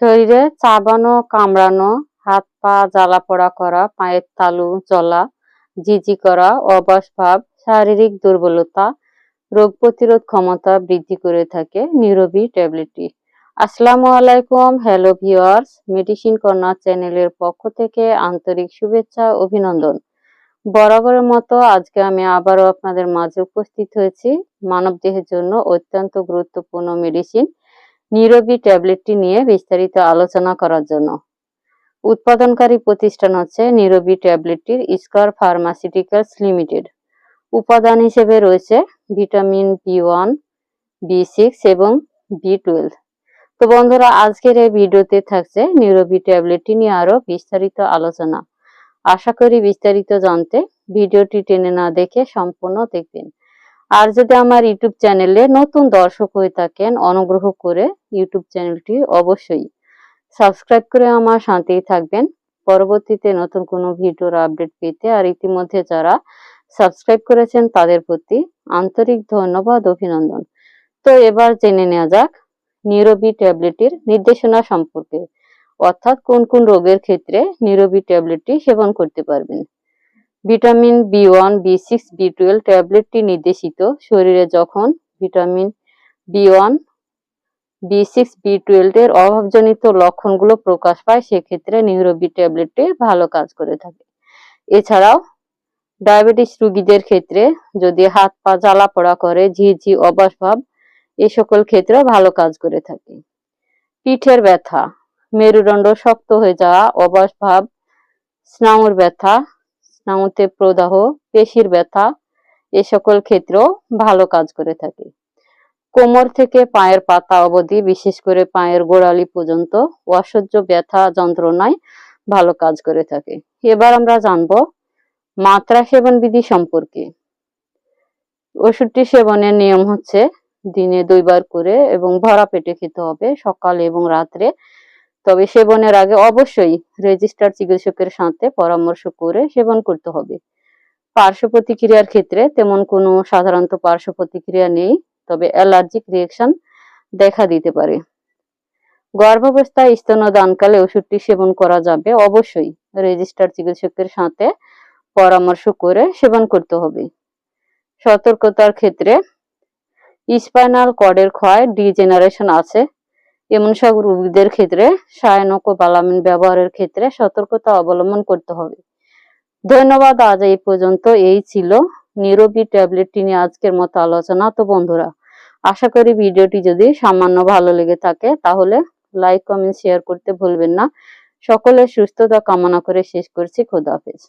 শরীরে চাবানো, কামড়ানো, হাত পা জ্বালা পোড়া করা, পায়ের তালু জ্বলা, জিজি করা, অবশ ভাব, শারীরিক দুর্বলতা, রোগ প্রতিরোধ ক্ষমতা বৃদ্ধি করে থাকে নিরবি ট্যাবলেটটি। আসসালামু আলাইকুম, হ্যালো ভিওয়ার্স মেডিসিন কর্নার চ্যানেলের পক্ষ থেকে আন্তরিক শুভেচ্ছা, অভিনন্দন। বরাবরের মতো আজকে আমি আবারও আপনাদের মাঝে উপস্থিত হয়েছি। মানব দেহের জন্য অত্যন্ত গুরুত্বপূর্ণ মেডিসিন নিরবি ট্যাবলেটটি নিয়ে বিস্তারিত আলোচনা করার জন্য। উৎপাদনকারী প্রতিষ্ঠান হচ্ছে নিরবি ট্যাবলেটটির স্কয়ার ফার্মাসিউটিক্যালস লিমিটেড। উপাদান হিসেবে রয়েছে vitamin B one, B six এবং বি টুয়েলভ। তো বন্ধুরা, আজকের এই ভিডিওতে থাকছে নিরবি ট্যাবলেটটি নিয়ে আরও বিস্তারিত আলোচনা। আশা করি বিস্তারিত জানতে ভিডিওটি টেনে না দেখে সম্পূর্ণ দেখবেন। আর যদি আমার ইউটিউব চ্যানেলে নতুন দর্শক হয়ে থাকেন, অনুগ্রহ করে ইউটিউব চ্যানেলটি অবশ্যই সাবস্ক্রাইব করে আমার শান্তিই থাকবেন। পরবর্তীতে নতুন কোনো ভিডিওর আপডেট পেতে আর ইতিমধ্যে যারা সাবস্ক্রাইব করেছেন, তাদের প্রতি আন্তরিক ধন্যবাদ, অভিনন্দন। তো এবার জেনে নেওয়া যাক নিরবি ট্যাবলেটের নির্দেশনা সম্পর্কে। অর্থাৎ কোন কোন রোগের ক্ষেত্রে নিরবি ট্যাবলেটটি সেবন করতে পারবেন। Vitamin B one, B six, B twelve ট্যাবলেটটি নির্দেশিত। শরীরে যখন vitamin B one, B six, B টুয়েলভের অভাবজনিত লক্ষণগুলো প্রকাশ পায়, সেক্ষেত্রে নিউরোবি ট্যাবলেটটি ভালো কাজ করে থাকে। এছাড়াও ডায়াবেটিস রোগীদের ক্ষেত্রে যদি হাত পা জ্বালা পোড়া করে ঝিঝি অবাস ভাব, এ সকল ক্ষেত্রে ভালো কাজ করে থাকে। পিঠের ব্যথা, মেরুদণ্ড শক্ত হয়ে যাওয়া, অবাস ভাব ব্যথা স্নাউতে প্রদাহ, পেশির ব্যথা, এ সকল ক্ষেত্রেও ভালো কাজ করে থাকে। কোমর থেকে পায়ের পাতা অবধি, বিশেষ করে পায়ের গোড়ালি পর্যন্ত অসহ্য ব্যথা যন্ত্রণায় ভালো কাজ করে থাকে। এবার আমরা জানব মাত্রা সেবন বিধি সম্পর্কে। ওষুধটি সেবনের নিয়ম হচ্ছে দিনে দুইবার করে এবং ভরা পেটে খেতে হবে সকালে এবং রাত্রে তবে সেবনের আগে অবশ্যই রেজিস্টার চিকিৎসকের সাথে পরামর্শ করে সেবন করতে হবে। পার্শ্ব প্রতিক্রিয়ার ক্ষেত্রে তেমন কোনো সাধারণত পার্শ্ব প্রতিক্রিয়া নেই, তবে অ্যালার্জিক রিয়েকশন দেখা দিতে পারে। গর্ভাবস্থায় স্তনদানকালে ওষুধটি সেবন করা যাবে, অবশ্যই রেজিস্টার চিকিৎসকের সাথে পরামর্শ করে সেবন করতে হবে। সতর্কতার ক্ষেত্রে স্পাইনাল কর্ডের ক্ষয় ডিজেনারেশন আছে এমন সব রোগীদের ক্ষেত্রে সায়নক ও বালামিন ব্যবহারের ক্ষেত্রে সতর্কতা অবলম্বন করতে হবে। ধন্যবাদ, আজ এই পর্যন্ত এই ছিল নিরবি ট্যাবলেটটি নিয়ে আজকের মতো আলোচনা। তো বন্ধুরা, আশা করি ভিডিওটি যদি সামান্য ভালো লেগে থাকে, তাহলে লাইক, কমেন্ট, শেয়ার করতে ভুলবেন না। সকলের সুস্থতা কামনা করে শেষ করছি। খোদাহাফেজ